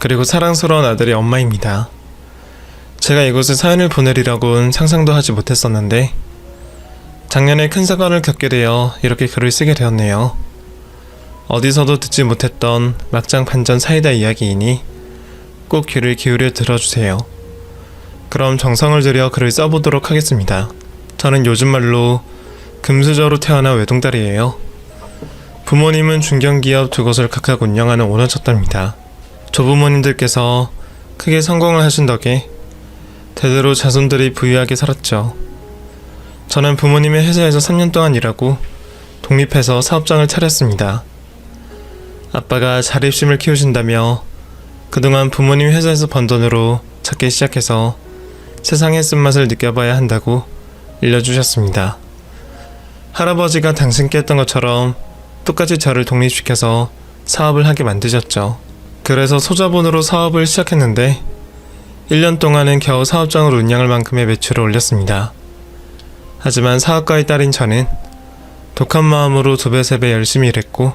그리고 사랑스러운 아들의 엄마입니다. 제가 이곳에 사연을 보내리라고는 상상도 하지 못했었는데 작년에 큰 사건을 겪게 되어 이렇게 글을 쓰게 되었네요. 어디서도 듣지 못했던 막장 반전 사이다 이야기이니 꼭 귀를 기울여 들어주세요. 그럼 정성을 들여 글을 써보도록 하겠습니다. 저는 요즘 말로 금수저로 태어난 외동딸이에요. 부모님은 중견기업 두 곳을 각각 운영하는 오너셨답니다. 조부모님들께서 크게 성공을 하신 덕에 대대로 자손들이 부유하게 살았죠. 저는 부모님의 회사에서 3년 동안 일하고 독립해서 사업장을 차렸습니다. 아빠가 자립심을 키우신다며 그동안 부모님 회사에서 번 돈으로 작게 시작해서 세상의 쓴맛을 느껴봐야 한다고 일러주셨습니다. 할아버지가 당신께 했던 것처럼 똑같이 저를 독립시켜서 사업을 하게 만드셨죠. 그래서 소자본으로 사업을 시작했는데 1년 동안은 겨우 사업장을 운영할 만큼의 매출을 올렸습니다. 하지만 사업가의 딸인 저는 독한 마음으로 두 배, 세 배 열심히 일했고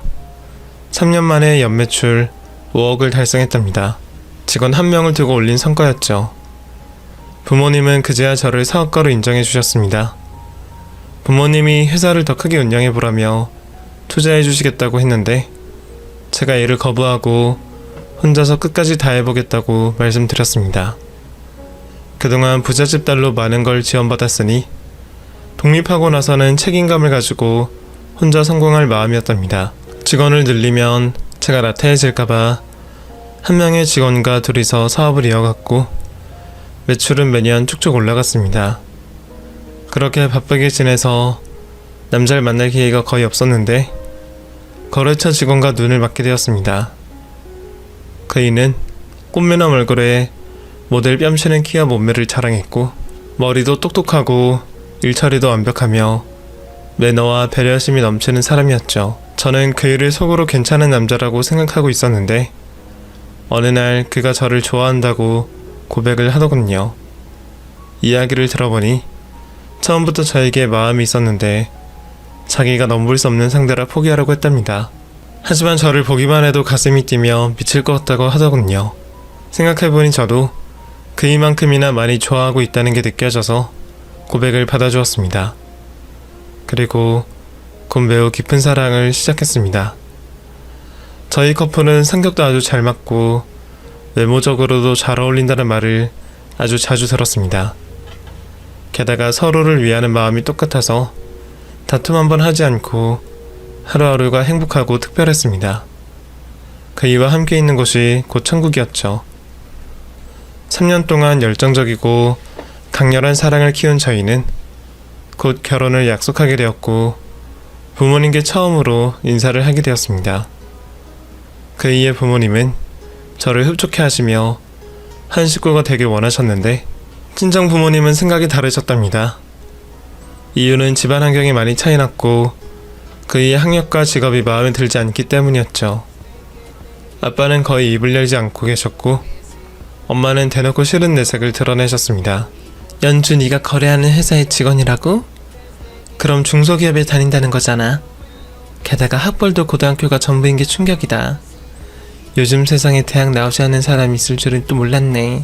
3년 만에 연매출 5억을 달성했답니다. 직원 한 명을 두고 올린 성과였죠. 부모님은 그제야 저를 사업가로 인정해 주셨습니다. 부모님이 회사를 더 크게 운영해 보라며 투자해 주시겠다고 했는데 제가 이를 거부하고 혼자서 끝까지 다 해보겠다고 말씀드렸습니다. 그동안 부잣집 딸로 많은 걸 지원받았으니 독립하고 나서는 책임감을 가지고 혼자 성공할 마음이었답니다. 직원을 늘리면 제가 나태해질까봐 한 명의 직원과 둘이서 사업을 이어갔고 매출은 매년 쭉쭉 올라갔습니다. 그렇게 바쁘게 지내서 남자를 만날 기회가 거의 없었는데 거래처 직원과 눈을 맞게 되었습니다. 그이는 꽃매남 얼굴에 모델 뺨치는 키와 몸매를 자랑했고 머리도 똑똑하고 일처리도 완벽하며 매너와 배려심이 넘치는 사람이었죠. 저는 그이를 속으로 괜찮은 남자라고 생각하고 있었는데 어느 날 그가 저를 좋아한다고 고백을 하더군요. 이야기를 들어보니 처음부터 저에게 마음이 있었는데 자기가 넘볼 수 없는 상대라 포기하라고 했답니다. 하지만 저를 보기만 해도 가슴이 뛰며 미칠 것 같다고 하더군요. 생각해보니 저도 그이만큼이나 많이 좋아하고 있다는 게 느껴져서 고백을 받아주었습니다. 그리고 곧 매우 깊은 사랑을 시작했습니다. 저희 커플은 성격도 아주 잘 맞고 외모적으로도 잘 어울린다는 말을 아주 자주 들었습니다. 게다가 서로를 위하는 마음이 똑같아서 다툼 한번 하지 않고 하루하루가 행복하고 특별했습니다. 그 이와 함께 있는 곳이 곧 천국이었죠. 3년 동안 열정적이고 강렬한 사랑을 키운 저희는 곧 결혼을 약속하게 되었고 부모님께 처음으로 인사를 하게 되었습니다. 그이의 부모님은 저를 흡족해 하시며 한 식구가 되길 원하셨는데 친정 부모님은 생각이 다르셨답니다. 이유는 집안 환경이 많이 차이 났고 그의 학력과 직업이 마음에 들지 않기 때문이었죠. 아빠는 거의 입을 열지 않고 계셨고 엄마는 대놓고 싫은 내색을 드러내셨습니다. 연주 네가 거래하는 회사의 직원이라고? 그럼 중소기업에 다닌다는 거잖아. 게다가 학벌도 고등학교가 전부인 게 충격이다. 요즘 세상에 대학 나오지 않는 사람이 있을 줄은 또 몰랐네.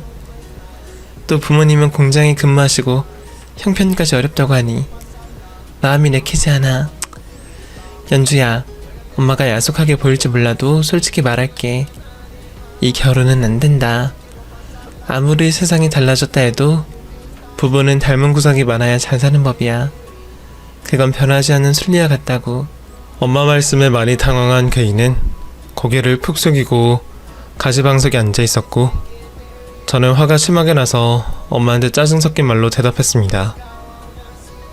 또 부모님은 공장에 근무하시고 형편까지 어렵다고 하니 마음이 내키지 않아. 연주야, 엄마가 야속하게 보일지 몰라도 솔직히 말할게. 이 결혼은 안 된다. 아무리 세상이 달라졌다 해도 부부는 닮은 구석이 많아야 잘 사는 법이야. 그건 변하지 않는 순리와 같다고. 엄마 말씀에 많이 당황한 그이는 고개를 푹 숙이고 가시방석에 앉아 있었고 저는 화가 심하게 나서 엄마한테 짜증 섞인 말로 대답했습니다.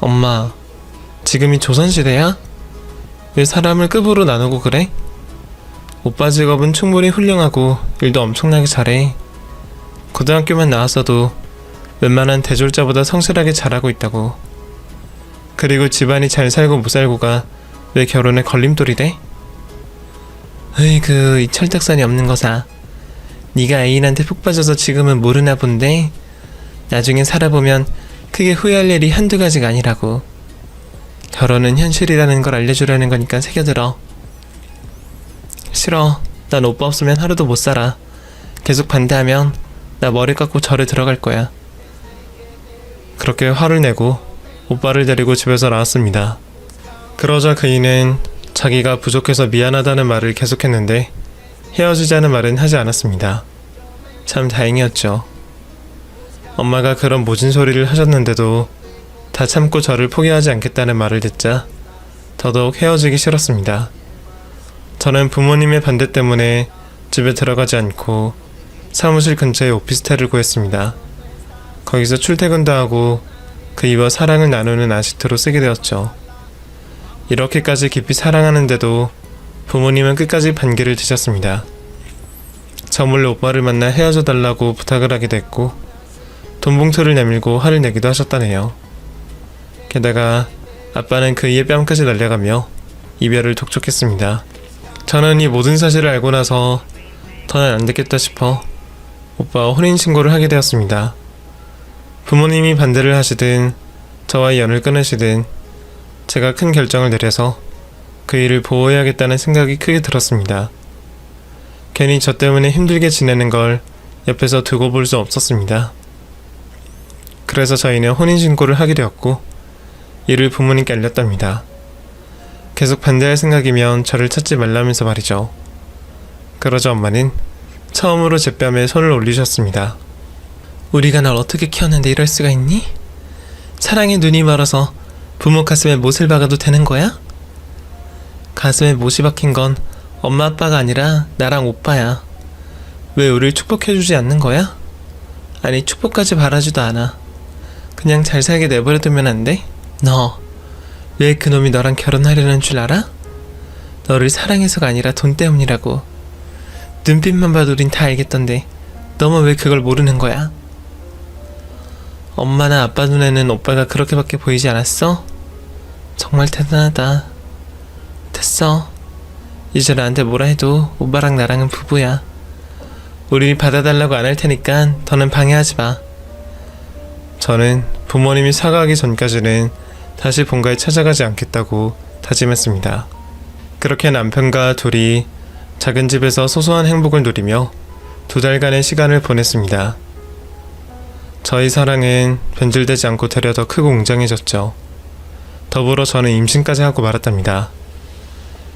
엄마, 지금이 조선시대야? 왜 사람을 급으로 나누고 그래? 오빠 직업은 충분히 훌륭하고 일도 엄청나게 잘해. 고등학교만 나왔어도 웬만한 대졸자보다 성실하게 잘하고 있다고. 그리고 집안이 잘 살고 못 살고가 왜 결혼에 걸림돌이 돼? 으이그 이 철딱선이 없는 거사. 네가 애인한테 푹 빠져서 지금은 모르나 본데 나중에 살아보면 크게 후회할 일이 한두 가지가 아니라고. 결혼은 현실이라는 걸 알려주려는 거니까 새겨들어. 싫어. 난 오빠 없으면 하루도 못 살아. 계속 반대하면 나 머리 깎고 절에 들어갈 거야. 그렇게 화를 내고 오빠를 데리고 집에서 나왔습니다. 그러자 그이는 자기가 부족해서 미안하다는 말을 계속했는데 헤어지자는 말은 하지 않았습니다. 참 다행이었죠. 엄마가 그런 모진 소리를 하셨는데도 다 참고 저를 포기하지 않겠다는 말을 듣자 더더욱 헤어지기 싫었습니다. 저는 부모님의 반대 때문에 집에 들어가지 않고 사무실 근처에 오피스텔을 구했습니다. 거기서 출퇴근도 하고 그 이와 사랑을 나누는 아지트로 쓰게 되었죠. 이렇게까지 깊이 사랑하는데도 부모님은 끝까지 반기를 드셨습니다. 저 몰래 오빠를 만나 헤어져 달라고 부탁을 하게 됐고 돈 봉투를 내밀고 화를 내기도 하셨다네요. 게다가 아빠는 그이의 뺨까지 날려가며 이별을 독촉했습니다. 저는 이 모든 사실을 알고 나서 더는 안 되겠다 싶어 오빠와 혼인신고를 하게 되었습니다. 부모님이 반대를 하시든 저와의 연을 끊으시든 제가 큰 결정을 내려서 그 일을 보호해야겠다는 생각이 크게 들었습니다. 괜히 저 때문에 힘들게 지내는 걸 옆에서 두고 볼 수 없었습니다. 그래서 저희는 혼인신고를 하게 되었고 이를 부모님께 알렸답니다. 계속 반대할 생각이면 저를 찾지 말라면서 말이죠. 그러자 엄마는 처음으로 제 뺨에 손을 올리셨습니다. 우리가 널 어떻게 키웠는데 이럴 수가 있니? 사랑에 눈이 멀어서 부모 가슴에 못을 박아도 되는 거야? 가슴에 못이 박힌 건 엄마 아빠가 아니라 나랑 오빠야. 왜 우릴 축복해주지 않는 거야? 아니 축복까지 바라지도 않아. 그냥 잘 살게 내버려두면 안 돼? 너 왜 그놈이 너랑 결혼하려는 줄 알아? 너를 사랑해서가 아니라 돈 때문이라고. 눈빛만 봐도 우린 다 알겠던데 너만 왜 그걸 모르는 거야? 엄마나 아빠 눈에는 오빠가 그렇게밖에 보이지 않았어? 정말 대단하다. 됐어. 이제 나한테 뭐라 해도 오빠랑 나랑은 부부야. 우리 받아달라고 안 할 테니까 더는 방해하지 마. 저는 부모님이 사과하기 전까지는 다시 본가에 찾아가지 않겠다고 다짐했습니다. 그렇게 남편과 둘이 작은 집에서 소소한 행복을 누리며 두 달간의 시간을 보냈습니다. 저희 사랑은 변질되지 않고 되려 더 크고 웅장해졌죠. 더불어 저는 임신까지 하고 말았답니다.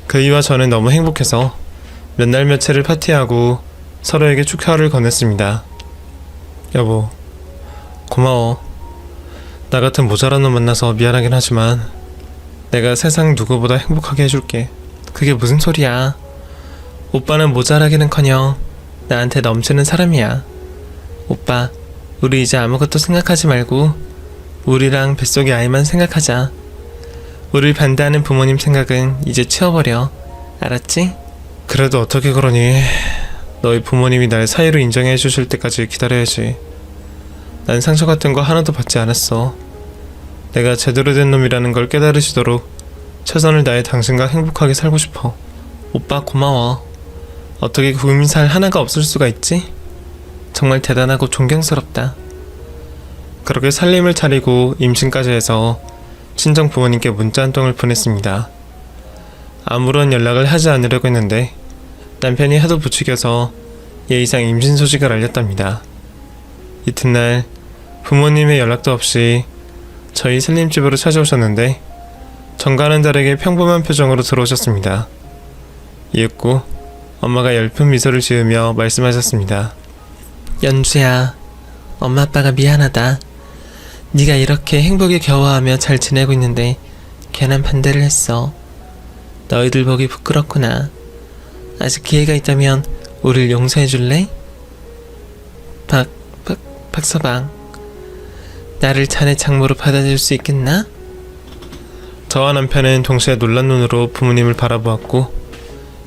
그이와 저는 너무 행복해서 몇 날 며칠을 파티하고 서로에게 축하를 건넸습니다. 여보, 고마워. 나 같은 모자란 놈 만나서 미안하긴 하지만 내가 세상 누구보다 행복하게 해줄게. 그게 무슨 소리야? 오빠는 모자라기는커녕 나한테 넘치는 사람이야. 오빠, 우리 이제 아무것도 생각하지 말고 우리랑 뱃속의 아이만 생각하자. 우릴 반대하는 부모님 생각은 이제 치워버려. 알았지? 그래도 어떻게 그러니? 너희 부모님이 날 사이로 인정해 주실 때까지 기다려야지. 난 상처 같은 거 하나도 받지 않았어. 내가 제대로 된 놈이라는 걸 깨달으시도록 최선을 다해 당신과 행복하게 살고 싶어. 오빠 고마워. 어떻게 구민살 하나가 없을 수가 있지? 정말 대단하고 존경스럽다. 그렇게 살림을 차리고 임신까지 해서 친정 부모님께 문자 한 통을 보냈습니다. 아무런 연락을 하지 않으려고 했는데 남편이 하도 부추겨서 예의상 임신 소식을 알렸답니다. 이튿날 부모님의 연락도 없이 저희 살림집으로 찾아오셨는데 정가는 다르게 평범한 표정으로 들어오셨습니다. 이윽고 엄마가 열픈 미소를 지으며 말씀하셨습니다. 연주야, 엄마 아빠가 미안하다. 네가 이렇게 행복에 겨워하며 잘 지내고 있는데 괜한 반대를 했어. 너희들 보기 부끄럽구나. 아직 기회가 있다면 우릴 용서해 줄래? 박, 박, 박서방. 나를 자네 장모로 받아줄 수 있겠나? 저와 남편은 동시에 놀란 눈으로 부모님을 바라보았고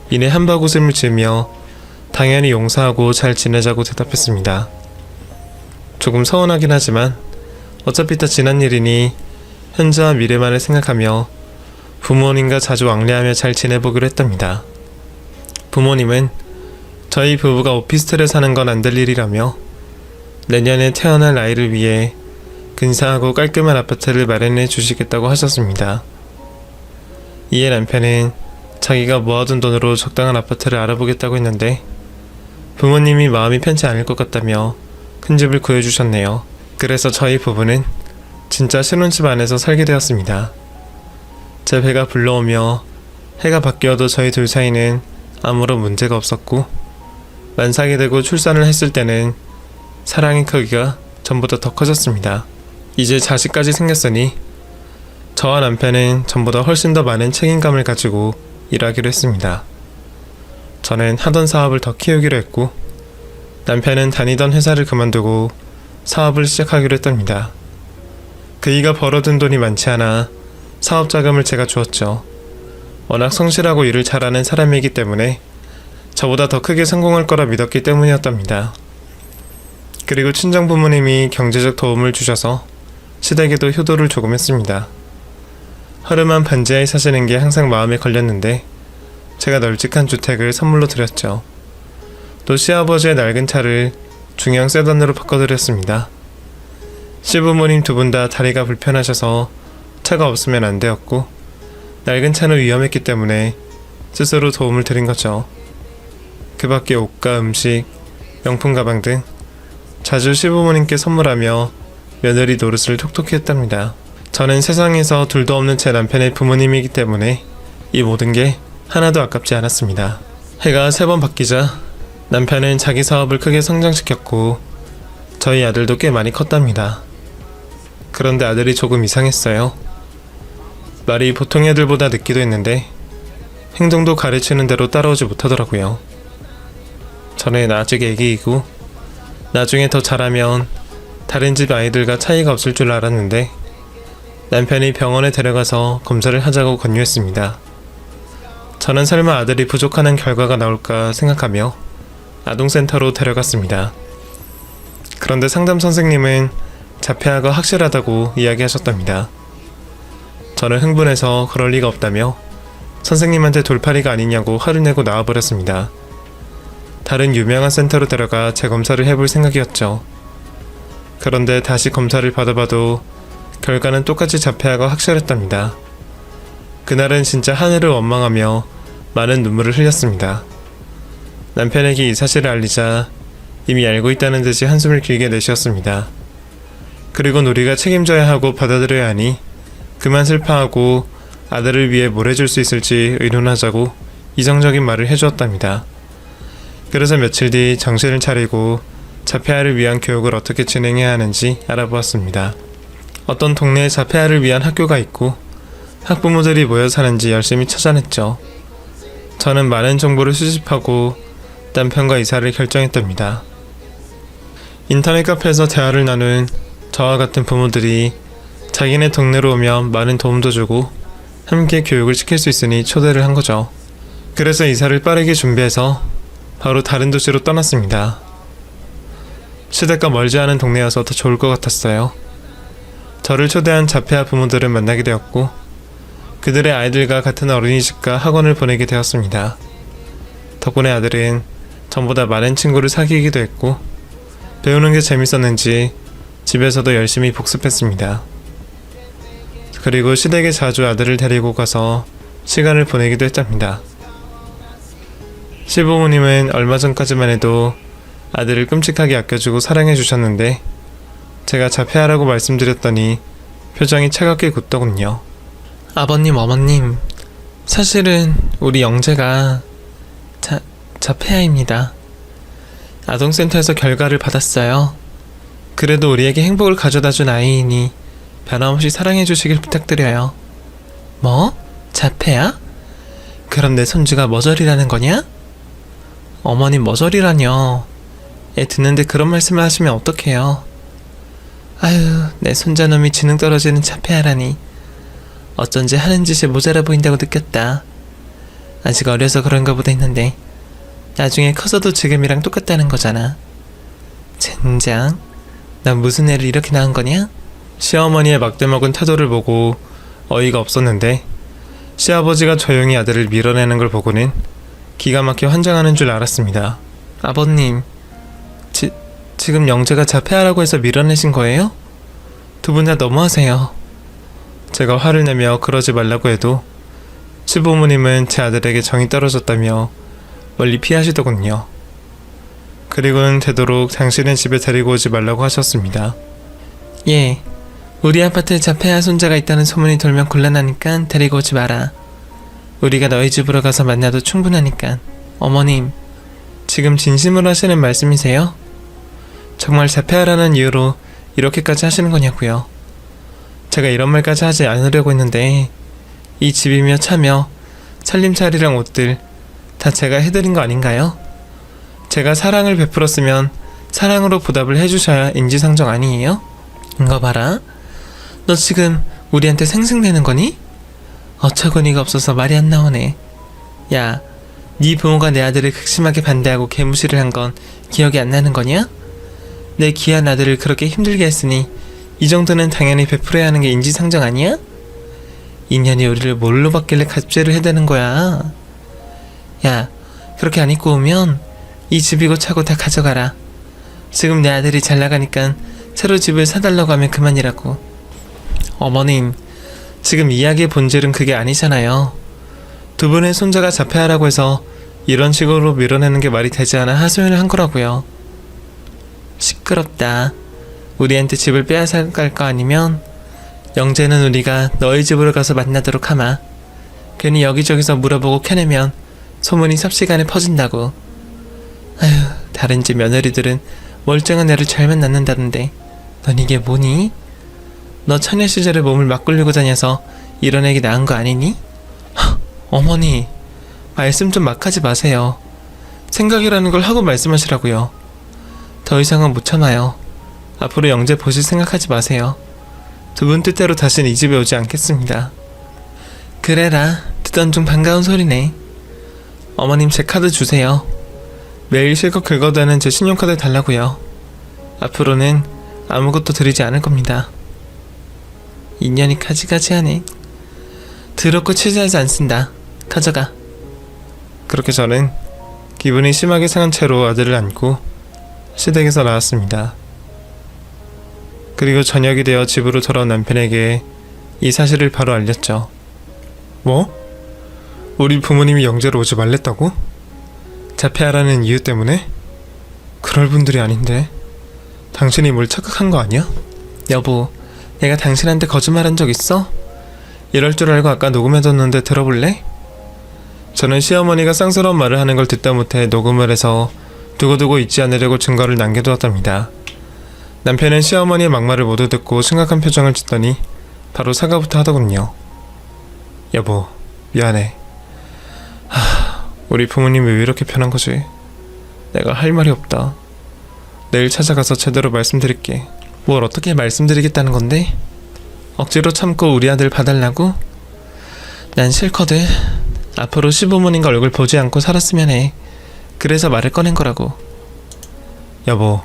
이내 한바구음을 지으며 당연히 용서하고 잘 지내자고 대답했습니다. 조금 서운하긴 하지만 어차피 다 지난 일이니 현재와 미래만을 생각하며 부모님과 자주 왕래하며 잘 지내보기로 했답니다. 부모님은 저희 부부가 오피스텔에 사는 건 안 될 일이라며 내년에 태어날 아이를 위해 근사하고 깔끔한 아파트를 마련해 주시겠다고 하셨습니다. 이에 남편은 자기가 모아둔 돈으로 적당한 아파트를 알아보겠다고 했는데 부모님이 마음이 편치 않을 것 같다며 큰 집을 구해주셨네요. 그래서 저희 부부는 진짜 신혼집 안에서 살게 되었습니다. 제 배가 불러오며 해가 바뀌어도 저희 둘 사이는 아무런 문제가 없었고 만삭이 되고 출산을 했을 때는 사랑의 크기가 전보다 더 커졌습니다. 이제 자식까지 생겼으니 저와 남편은 전보다 훨씬 더 많은 책임감을 가지고 일하기로 했습니다. 저는 하던 사업을 더 키우기로 했고 남편은 다니던 회사를 그만두고 사업을 시작하기로 했답니다. 그이가 벌어둔 돈이 많지 않아 사업 자금을 제가 주었죠. 워낙 성실하고 일을 잘하는 사람이기 때문에 저보다 더 크게 성공할 거라 믿었기 때문이었답니다. 그리고 친정 부모님이 경제적 도움을 주셔서 시댁에도 효도를 조금 했습니다. 허름한 반지하에 사시는 게 항상 마음에 걸렸는데 제가 널찍한 주택을 선물로 드렸죠. 또 시아버지의 낡은 차를 중형 세단으로 바꿔드렸습니다. 시부모님 두 분 다 다리가 불편하셔서 차가 없으면 안 되었고 낡은 차는 위험했기 때문에 스스로 도움을 드린 거죠. 그 밖에 옷과 음식, 명품 가방 등 자주 시부모님께 선물하며 며느리 노릇을 톡톡히 했답니다. 저는 세상에서 둘도 없는 제 남편의 부모님이기 때문에 이 모든 게 하나도 아깝지 않았습니다. 해가 세 번 바뀌자 남편은 자기 사업을 크게 성장시켰고 저희 아들도 꽤 많이 컸답니다. 그런데 아들이 조금 이상했어요. 말이 보통 애들보다 늦기도 했는데 행동도 가르치는 대로 따라오지 못하더라고요. 저는 아직 애기이고 나중에 더 자라면 다른 집 아이들과 차이가 없을 줄 알았는데 남편이 병원에 데려가서 검사를 하자고 권유했습니다. 저는 설마 아들이 부족하는 결과가 나올까 생각하며 아동센터로 데려갔습니다. 그런데 상담 선생님은 자폐아가 확실하다고 이야기하셨답니다. 저는 흥분해서 그럴 리가 없다며 선생님한테 돌팔이가 아니냐고 화를 내고 나와버렸습니다. 다른 유명한 센터로 데려가 재검사를 해볼 생각이었죠. 그런데 다시 검사를 받아봐도 결과는 똑같이 자폐아가 확실했답니다. 그날은 진짜 하늘을 원망하며 많은 눈물을 흘렸습니다. 남편에게 이 사실을 알리자 이미 알고 있다는 듯이 한숨을 길게 내쉬었습니다. 그리고 우리가 책임져야 하고 받아들여야 하니 그만 슬퍼하고 아들을 위해 뭘 해줄 수 있을지 의논하자고 이성적인 말을 해주었답니다. 그래서 며칠 뒤 정신을 차리고 자폐아를 위한 교육을 어떻게 진행해야 하는지 알아보았습니다. 어떤 동네에 자폐아를 위한 학교가 있고 학부모들이 모여 사는지 열심히 찾아냈죠. 저는 많은 정보를 수집하고 남편과 이사를 결정했답니다. 인터넷 카페에서 대화를 나눈 저와 같은 부모들이 자기네 동네로 오면 많은 도움도 주고 함께 교육을 시킬 수 있으니 초대를 한 거죠. 그래서 이사를 빠르게 준비해서 바로 다른 도시로 떠났습니다. 시댁과 멀지 않은 동네여서 더 좋을 것 같았어요. 저를 초대한 자폐아 부모들을 만나게 되었고 그들의 아이들과 같은 어린이집과 학원을 보내게 되었습니다. 덕분에 아들은 전보다 많은 친구를 사귀기도 했고 배우는 게 재밌었는지 집에서도 열심히 복습했습니다. 그리고 시댁에 자주 아들을 데리고 가서 시간을 보내기도 했답니다. 시부모님은 얼마 전까지만 해도 아들을 끔찍하게 아껴주고 사랑해 주셨는데 제가 자폐하라고 말씀드렸더니 표정이 차갑게 굳더군요. 아버님, 어머님, 사실은 우리 영재가 자, 자폐아입니다. 아동센터에서 결과를 받았어요. 그래도 우리에게 행복을 가져다 준 아이이니 변함없이 사랑해 주시길 부탁드려요. 뭐? 자폐야? 그럼 내 손주가 머저리라는 거냐? 어머님 머저리라뇨. 애 듣는데 그런 말씀을 하시면 어떡해요. 아유, 내 손자놈이 지능 떨어지는 자폐아라니. 어쩐지 하는 짓이 모자라 보인다고 느꼈다. 아직 어려서 그런가 보다 했는데 나중에 커서도 지금이랑 똑같다는 거잖아. 젠장. 난 무슨 애를 이렇게 낳은 거냐? 시어머니의 막대먹은 태도를 보고 어이가 없었는데 시아버지가 조용히 아들을 밀어내는 걸 보고는 기가 막혀 환장하는 줄 알았습니다. 아버님, 지, 지금 영재가 자폐하라고 해서 밀어내신 거예요? 두 분 다 너무하세요. 제가 화를 내며 그러지 말라고 해도 시부모님은 제 아들에게 정이 떨어졌다며 멀리 피하시더군요. 그리고는 되도록 당신의 집에 데리고 오지 말라고 하셨습니다. 예. 우리 아파트에 자폐아 손자가 있다는 소문이 돌면 곤란하니까 데리고 오지 마라. 우리가 너희 집으로 가서 만나도 충분하니까. 어머님, 지금 진심으로 하시는 말씀이세요? 정말 자폐아라는 이유로 이렇게까지 하시는 거냐고요. 제가 이런 말까지 하지 않으려고 했는데 이 집이며 차며 살림살이랑 옷들 다 제가 해드린 거 아닌가요? 제가 사랑을 베풀었으면 사랑으로 보답을 해주셔야 인지상정 아니에요? 이거 봐라. 너 지금 우리한테 생색내는 거니? 어처구니가 없어서 말이 안 나오네. 야, 네 부모가 내 아들을 극심하게 반대하고 개무시를 한 건 기억이 안 나는 거냐? 내 귀한 아들을 그렇게 힘들게 했으니 이 정도는 당연히 베풀어야 하는 게 인지상정 아니야? 인연이 우리를 뭘로 받길래 갑질을 해대는 거야? 야, 그렇게 안 입고 오면 이 집이고 차고 다 가져가라. 지금 내 아들이 잘 나가니까 새로 집을 사달라고 하면 그만이라고. 어머님, 지금 이야기의 본질은 그게 아니잖아요. 두 분의 손자가 자폐하라고 해서 이런 식으로 밀어내는 게 말이 되지 않아 하소연을 한 거라고요. 시끄럽다. 우리한테 집을 빼앗아 갈거 아니면 영재는 우리가 너희 집으로 가서 만나도록 하마. 괜히 여기저기서 물어보고 캐내면 소문이 삽시간에 퍼진다고. 아휴, 다른 집 며느리들은 멀쩡한 애를 잘 만났는다던데 넌 이게 뭐니? 너 처녀 시절에 몸을 막 굴리고 다녀서 이런 애기 낳은 거 아니니? 헉, 어머니 말씀 좀 막 하지 마세요 생각이라는 걸 하고 말씀하시라고요 더 이상은 못 참아요 앞으로 영재 보실 생각하지 마세요 두 분 뜻대로 다신 이 집에 오지 않겠습니다 그래라 듣던 중 반가운 소리네 어머님 제 카드 주세요 매일 실컷 긁어대는 제 신용카드 달라고요. 앞으로는 아무것도 드리지 않을 겁니다. 인연이 가지가지하네. 더럽고 치사하지 않습니다. 가져가. 그렇게 저는 기분이 심하게 상한 채로 아들을 안고 시댁에서 나왔습니다. 그리고 저녁이 되어 집으로 돌아온 남편에게 이 사실을 바로 알렸죠. 뭐? 우리 부모님이 영재로 오지 말랬다고? 자폐하라는 이유 때문에? 그럴 분들이 아닌데. 당신이 뭘 착각한 거 아니야? 여보, 내가 당신한테 거짓말한 적 있어? 이럴 줄 알고 아까 녹음해뒀는데 들어볼래? 저는 시어머니가 쌍스러운 말을 하는 걸 듣다 못해 녹음을 해서 두고두고 잊지 않으려고 증거를 남겨두었답니다. 남편은 시어머니의 막말을 모두 듣고 심각한 표정을 짓더니 바로 사과부터 하더군요. 여보, 미안해. 하, 우리 부모님이 왜 이렇게 편한 거지? 내가 할 말이 없다. 내일 찾아가서 제대로 말씀드릴게. 뭘 어떻게 말씀드리겠다는 건데? 억지로 참고 우리 아들 봐달라고? 난 싫거든. 앞으로 시부모님과 얼굴 보지 않고 살았으면 해. 그래서 말을 꺼낸 거라고. 여보,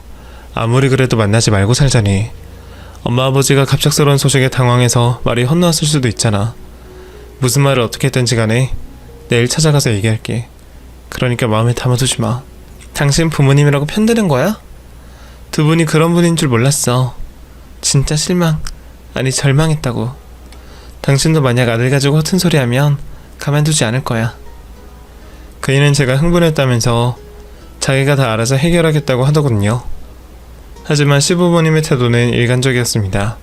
아무리 그래도 만나지 말고 살자니. 엄마 아버지가 갑작스러운 소식에 당황해서 말이 헛나왔을 수도 있잖아. 무슨 말을 어떻게 했든지 간에 내일 찾아가서 얘기할게. 그러니까 마음에 담아두지 마. 당신 부모님이라고 편드는 거야? 두 분이 그런 분인 줄 몰랐어. 진짜 실망, 아니 절망했다고. 당신도 만약 아들 가지고 허튼 소리 하면 가만두지 않을 거야. 그이는 제가 흥분했다면서 자기가 다 알아서 해결하겠다고 하더군요. 하지만 시부모님의 태도는 일관적이었습니다.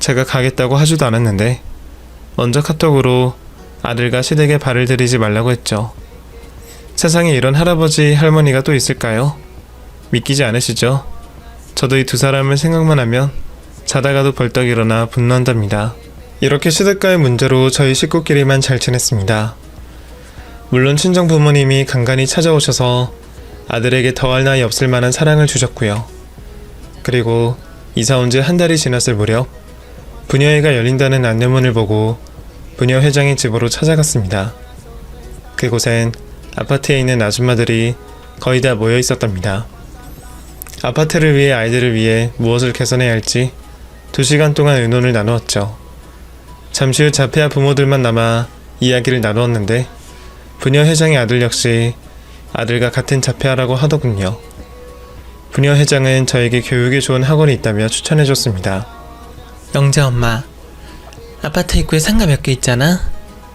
제가 가겠다고 하지도 않았는데 먼저 카톡으로 아들과 시댁에 발을 들이지 말라고 했죠. 세상에 이런 할아버지 할머니가 또 있을까요? 믿기지 않으시죠? 저도 이 두 사람을 생각만 하면 자다가도 벌떡 일어나 분노한답니다. 이렇게 시댁과의 문제로 저희 식구끼리만 잘 지냈습니다. 물론 친정 부모님이 간간히 찾아오셔서 아들에게 더할 나위 없을 만한 사랑을 주셨고요. 그리고 이사 온 지 한 달이 지났을 무렵 부녀회가 열린다는 안내문을 보고 부녀 회장의 집으로 찾아갔습니다. 그곳엔 아파트에 있는 아줌마들이 거의 다 모여 있었답니다. 아파트를 위해 아이들을 위해 무엇을 개선해야 할지 두 시간 동안 의논을 나누었죠. 잠시 후 자폐아 부모들만 남아 이야기를 나누었는데 부녀 회장의 아들 역시 아들과 같은 자폐아라고 하더군요. 부녀 회장은 저에게 교육에 좋은 학원이 있다며 추천해줬습니다. 영재 엄마, 아파트 입구에 상가 몇 개 있잖아.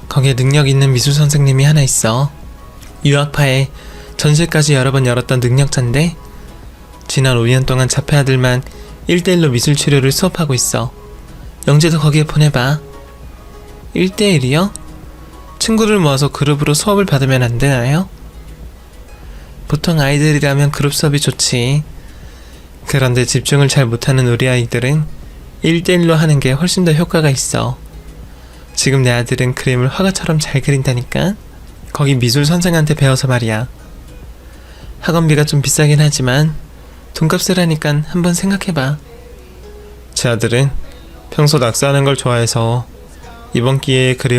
거기에 능력 있는 미술 선생님이 하나 있어. 유학파에 전시까지 여러 번 열었던 능력자인데 지난 5년 동안 자폐 아들만 1대1로 미술 치료를 수업하고 있어. 영재도 거기에 보내봐. 1대1이요? 친구를 모아서 그룹으로 수업을 받으면 안 되나요? 보통 아이들이라면 그룹 수업이 좋지. 그런데 집중을 잘 못하는 우리 아이들은 1대1로 하는 게 훨씬 더 효과가 있어. 지금 내 아들은 그림을 화가처럼 잘 그린다니까? 거기 미술 선생한테 배워서 말이야. 학원비가 좀 비싸긴 하지만 돈값을 하니까 한번 생각해봐. 제 아들은 평소 낙서하는 걸 좋아해서 이번 기회에 그림을